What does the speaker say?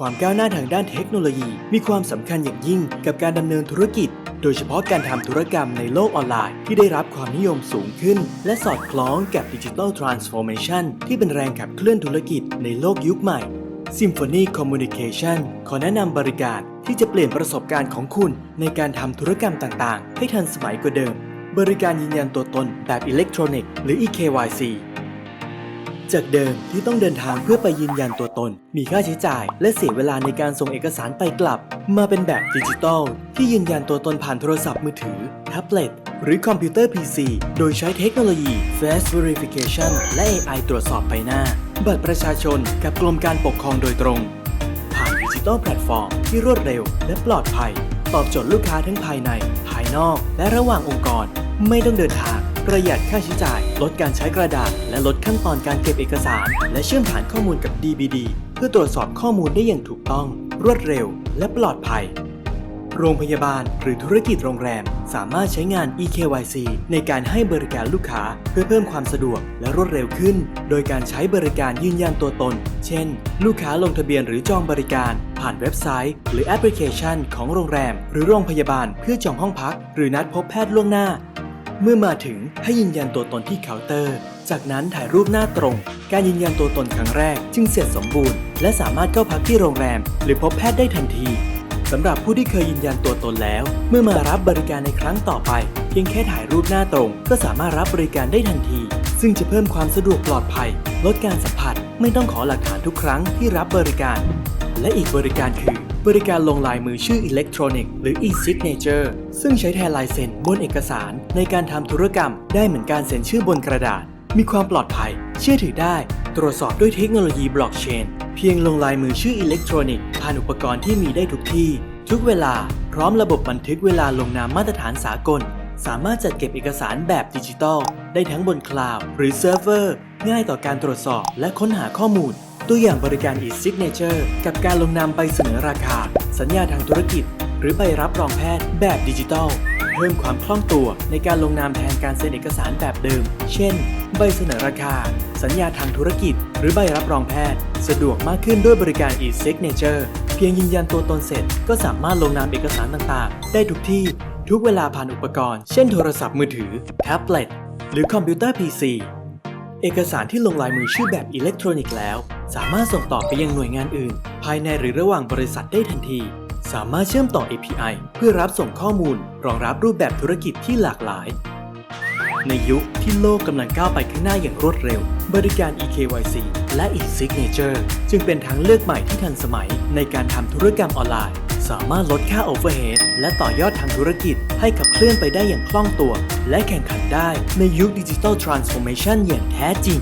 ความก้าวหน้าทางด้านเทคโนโลยี มีความสำคัญอย่างยิ่งกับการดำเนินธุรกิจ โดยเฉพาะการทำธุรกรรมในโลกออนไลน์ที่ได้รับความนิยมสูงขึ้น และสอดคล้องกับดิจิทัลทรานส์ฟอร์เมชันที่เป็นแรงขับเคลื่อนธุรกิจในโลกยุคใหม่ Symphony Communication ขอแนะนำบริการที่จะเปลี่ยนประสบการณ์ของคุณในการทำธุรกรรมต่างๆ ให้ทันสมัยกว่าเดิม บริการยืนยันตัวตนแบบอิเล็กทรอนิกส์หรือ eKYC จากเดิมที่ต้องเดินทางเพื่อไปยืนยันตัวตน มีค่าใช้จ่าย และเสียเวลาในการส่งเอกสารไปกลับ มาเป็นแบบดิจิตอลที่ยืนยันตัวตนผ่านโทรศัพท์มือถือ แท็บเล็ต หรือคอมพิวเตอร์ PC โดยใช้เทคโนโลยี Face Verification และ AI ตรวจสอบใบหน้า บัตรประชาชนกับกรมการปกครองโดยตรง ผ่านดิจิตอลแพลตฟอร์มที่รวดเร็ว และปลอดภัย ตอบโจทย์ลูกค้าทั้งภายใน ภายนอก และระหว่างองค์กร ไม่ต้องเดินทาง ประหยัดค่าใช้จ่าย ลดการใช้กระดาษ และลดขั้นตอนการเก็บเอกสาร และเชื่อมฐานข้อมูลกับ DBD เพื่อตรวจสอบข้อมูลได้อย่างถูกต้อง รวดเร็ว และปลอดภัย โรงพยาบาลหรือธุรกิจโรงแรม สามารถใช้งาน eKYC ในการให้บริการลูกค้า เพื่อเพิ่มความสะดวกและรวดเร็วขึ้น โดยการใช้บริการยืนยันตัวตน เช่น ลูกค้าลงทะเบียนหรือจองบริการ ผ่านเว็บไซต์ หรือแอปพลิเคชัน ของโรงแรม หรือโรงพยาบาลเพื่อจองห้องพัก หรือนัดพบแพทย์ล่วงหน้า เมื่อมาถึงให้ยืนยันตัวตนที่เคาน์เตอร์ จากนั้นถ่ายรูปหน้าตรง การยืนยันตัวตนครั้งแรก จึงเสร็จสมบูรณ์ และสามารถเข้าพักที่โรงแรม หรือพบแพทย์ได้ทันทีสำหรับผู้ที่เคยยืนยันตัวตนแล้ว เมื่อมารับบริการในครั้งต่อไป เพียงแค่ถ่ายรูปหน้าตรง ก็สามารถรับบริการได้ทันที ซึ่งจะเพิ่มความสะดวกปลอดภัย ลดการสัมผัส ไม่ต้องขอหลักฐานทุกครั้งที่รับบริการ และอีกบริการคือ บริการลงลายมือชื่ออิเล็กทรอนิกส์หรือ e-signature ซึ่งใช้แทนลายเซ็นบนเอกสารในการทำธุรกรรมได้เหมือนการเซ็นชื่อบนกระดาษ มีความปลอดภัย เชื่อถือได้ ตรวจสอบด้วยเทคโนโลยีบล็อกเชน เพียงลงลายมือชื่ออิเล็กทรอนิกส์ผ่านอุปกรณ์ที่มีได้ทุกที่ ทุกเวลา พร้อมระบบบันทึกเวลาลงนามมาตรฐานสากล สามารถจัดเก็บเอกสารแบบดิจิตอลได้ทั้งบนคลาวด์หรือเซิร์ฟเวอร์ ง่ายต่อการตรวจสอบและค้นหาข้อมูล ตัวอย่างบริการ e-signature กับการลงนามใบเสนอราคา สัญญาทางธุรกิจ หรือใบรับรองแพทย์แบบดิจิตอลเพิ่มความคล่องตัวในการลงนามแทนการเซ็นเอกสารแบบเดิม เช่น ใบเสนอราคา สัญญาทางธุรกิจ หรือใบรับรองแพทย์ สะดวกมากขึ้นด้วยบริการ e-signature เพียงยืนยันตัวตนเสร็จ ก็สามารถลงนามเอกสารต่างๆ ได้ทุกที่ ทุกเวลาผ่านอุปกรณ์ เช่นโทรศัพท์มือถือ แท็บเล็ต หรือคอมพิวเตอร์ PC เอกสารที่ลงลายมือชื่อแบบอิเล็กทรอนิกส์แล้ว สามารถส่งต่อไปยังหน่วยงานอื่น ภายในหรือระหว่างบริษัทได้ทันที สามารถเชื่อมต่อ API เพื่อรับส่งข้อมูล รองรับรูปแบบธุรกิจที่หลากหลาย ในยุคที่โลกกำลังก้าวไปข้างหน้าอย่างรวดเร็ว บริการ eKYC และ e-signature จึงเป็นทางเลือกใหม่ที่ทันสมัยในการทำธุรกรรมออนไลน์ สามารถลดค่าโอเวอร์เฮดและต่อยอดทางธุรกิจให้ขับเคลื่อนไปได้อย่างคล่องตัว และแข่งขันได้ในยุคดิจิทัลทรานส์ฟอร์เมชันอย่างแท้จริง